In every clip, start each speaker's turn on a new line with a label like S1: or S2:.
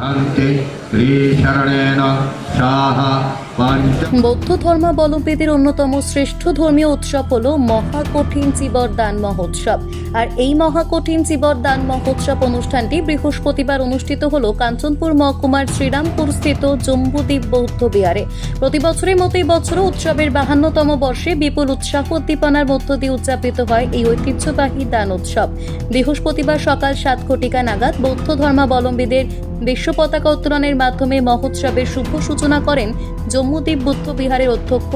S1: अन्ते श्रीशरणेन शाह पञ्च
S2: বৌদ্ধ ধর্মাবলম্বীদের অন্যতম শ্রেষ্ঠ ধর্মীয় উৎসব হল মহাকঠিন চিবর দান মহোৎসব। আর এই মহাকঠিন চিবর দান মহোৎসব অনুষ্ঠানটি বৃহস্পতিবার অনুষ্ঠিত হল কাঞ্চনপুর মহকুমার শ্রীরামপুর স্থিত জম্বুদ্বীপ বৌদ্ধ বিহারে। প্রতি বছরের মতো এই বছরও উৎসবের বাহান্নতম বর্ষে বিপুল উৎসাহ উদ্দীপনার মধ্য দিয়ে উদযাপিত হয় এই ঐতিহ্যবাহী দান উৎসব। বৃহস্পতিবার সকাল সাত ঘটিকা নাগাদ বৌদ্ধ ধর্মাবলম্বীদের বিশ্ব পতাকা উত্তোলনের মাধ্যমে মহোৎসবের শুভ সূচনা করেন জম্মুদ্বীপ বুদ্ধ বিহারের অধ্যক্ষ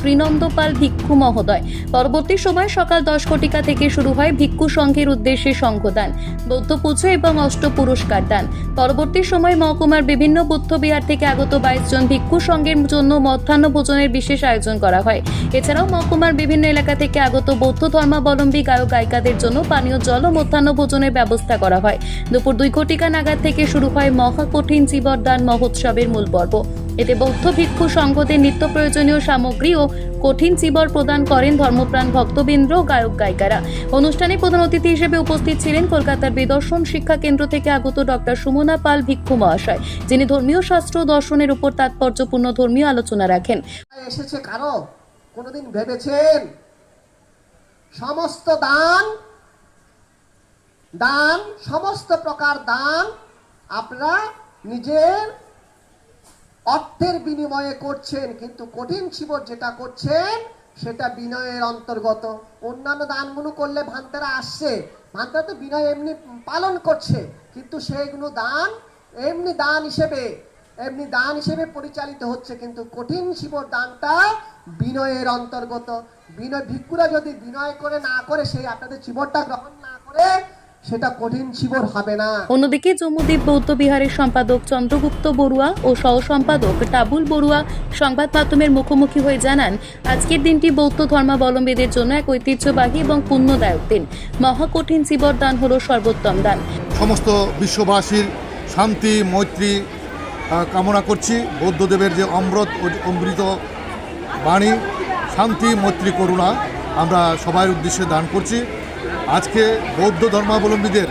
S2: ত্রিনন্দপাল ভিক্ষু মহোদয়। পরবর্তী সময় সকাল দশ ঘটিকা থেকে শুরু হয় ভিক্ষু সংঘের উদ্দেশ্যে সংঘদান বৌদ্ধ পুজো এবং অষ্ট পুরস্কার দান। পরবর্তী সময় মহকুমার বিভিন্ন বুদ্ধ বিহার থেকে আগত বাইশ জন ভিক্ষু সংঘের জন্য মধ্যাহ্ন ভোজনের বিশেষ আয়োজন করা হয়। এছাড়াও মহকুমার বিভিন্ন এলাকা থেকে আগত বৌদ্ধ ধর্মাবলম্বী গায়ক গায়িকাদের জন্য পানীয় জল ও মধ্যাহ্ন ভোজনের ব্যবস্থা করা হয়। দুপুর দুই ঘটিকা নাগাদ থেকে শুরু হয় মহাকঠিন জীবরদান মহোৎসবের মূল পর্ব। এতে বৌদ্ধ ভিক্ষু সংঘদের নিত্য প্রয়োজনীয় সামগ্রী ও কঠিন চিবর প্রদান করেন ধর্মপ্রাণ ভক্তবৃন্দ ও গায়ক গায়িকারা। অনুষ্ঠানে প্রধান অতিথি হিসেবে উপস্থিত ছিলেন কলকাতার বিদর্শন শিক্ষা কেন্দ্র থেকে আগত ডক্টর সুমনা পাল ভিক্ষু মহাশয়, যিনি ধর্মীয় শাস্ত্র দর্শনের উপর তাৎপর্যপূর্ণ ধর্মীয় আলোচনা রাখেন।
S3: এসেছে কারও? কোনোদিন ভেবেছেন? সমস্ত দান দান, সমস্ত প্রকার দান আপনারা নিজের অর্থের বিনিময়ে করছেন, কিন্তু কঠিন শিবর যেটা করছেন, সেটা বিনয়ের অন্তর্গত। অন্যান্য দানগুলো করলে ভান্তারা আসছে। ভান্তারা তো বিনয় এমনি পালন করছে, কিন্তু সেইগুলো দান, এমনি দান হিসেবে, এমনি দান হিসেবে পরিচালিত হচ্ছে, কিন্তু কঠিন শিবর দানটা বিনয়ের অন্তর্গত। বিনয় ভিক্ষুরা যদি বিনয় করে না করে সেই আপনাদের শিবরটা গ্রহণ না করে সেটা কঠিন শিবর হবে না।
S2: অন্যদিকে জম্মুদ্বীপ বৌদ্ধ বিহারের সম্পাদক চন্দ্রগুপ্ত বড়ুয়া ও সহ সম্পাদক টাবুল বড়ুয়া সংবাদ মাধ্যমের মুখোমুখি হয়ে জানান আজকের দিনটি বৌদ্ধ ধর্মাবলম্বীদের জন্য এক ঐতিহ্যবাহী এবং পুণ্যদায়ক দিন। মহাকঠিন চিবর দান হল সর্বোত্তম দান।
S4: সমস্ত বিশ্ববাসীর শান্তি মৈত্রী কামনা করছি। বৌদ্ধদেবের যে অমৃত অমৃত বাণী শান্তি মৈত্রী করুণা আমরা সবার উদ্দেশ্যে দান করছি। আজকে বৌদ্ধ ধর্মাবলম্বীদের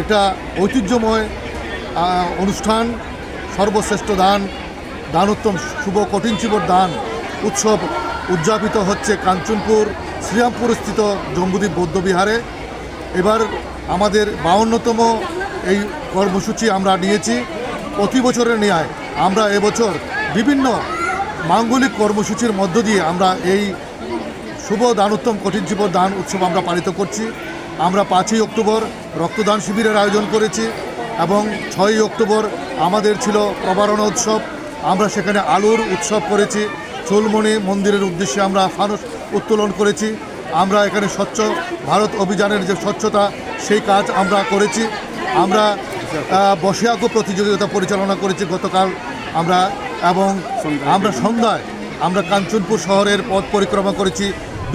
S4: একটা ঐতিহ্যময় অনুষ্ঠান, সর্বশ্রেষ্ঠ দান, দানোত্তম শুভ কঠিন শিবর দান উৎসব উদযাপিত হচ্ছে কাঞ্চনপুর শ্রীরামপুর স্থিত জম্বুদ্বীপ বৌদ্ধবিহারে এবার আমাদের বাউন্নতম এই কর্মসূচি আমরা নিয়েছি। প্রতি বছরের ন্যায় আমরা এবছর বিভিন্ন মাঙ্গলিক কর্মসূচির মধ্য দিয়ে আমরা এই শুভ দানোত্তম কঠিন জীব দান উৎসব আমরা পালিত করছি। আমরা পাঁচই অক্টোবর রক্তদান শিবিরের আয়োজন করেছি এবং ছয়ই অক্টোবর আমাদের ছিল প্রবারণা উৎসব। আমরা সেখানে আলুর উৎসব করেছি। চুলমণি মন্দিরের উদ্দেশ্যে আমরা ফানুস উত্তোলন করেছি। আমরা এখানে স্বচ্ছ ভারত অভিযানের যে স্বচ্ছতা সেই কাজ আমরা করেছি। আমরা আহ, বসে আঁকো প্রতিযোগিতা পরিচালনা করেছি গতকাল আমরা এবং আমরা সন্ধ্যায় আমরা কাঞ্চনপুর শহরের পথ পরিক্রমা করেছি।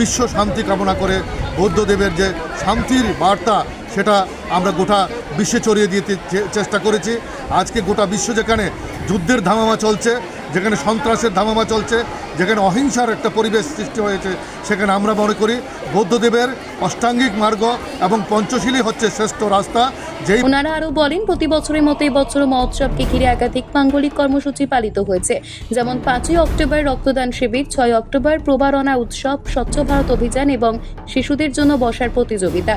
S4: বিশ্ব শান্তি কামনা করে বৌদ্ধদেবের যে শান্তির বার্তা, সেটা আমরা গোটা বিশ্বে ছড়িয়ে দিতে চেষ্টা করেছি। আজকে গোটা বিশ্ব যেখানে যুদ্ধের ধামামা চলছে যেখানে সন্ত্রাসের ধামামা চলছে, যেখানে অহিংসার একটা পরিবেশ সৃষ্টি হয়েছে, সেখানে আমরা মনে করি বৌদ্ধদেবের অষ্টাঙ্গিক মার্গ এবং পঞ্চশীলই হচ্ছে শ্রেষ্ঠ রাস্তা, যেই
S2: ওনারা আরও বলেন, প্রতি বছরের মতো এই বছর মহোৎসবকে ঘিরে একাধিক মাঙ্গলিক কর্মসূচি পালিত হয়েছে। যেমন পাঁচই অক্টোবর রক্তদান শিবির, ছয় অক্টোবর প্রবারণা উৎসব, স্বচ্ছ ভারত অভিযান এবং শিশুদের জন্য বসার প্রতিযোগিতা।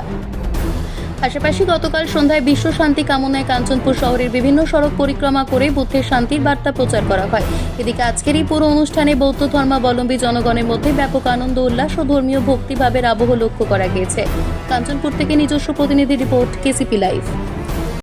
S2: পাশাপাশি গতকাল সন্ধ্যায় বিশ্ব শান্তি কামনায় কাঞ্চনপুর শহরের বিভিন্ন সড়ক পরিক্রমা করে বুদ্ধের শান্তির বার্তা প্রচার করা হয়। এদিকে আজকের এই পুরো অনুষ্ঠানে বৌদ্ধ ধর্মাবলম্বী জনগণের মধ্যে ব্যাপক আনন্দ, উল্লাস ও ধর্মীয় ভক্তিভাবের আবহ লক্ষ্য করা গিয়েছে। কাঞ্চনপুর থেকে নিজস্ব প্রতিনিধি রিপোর্ট, কেসিপি লাইভ।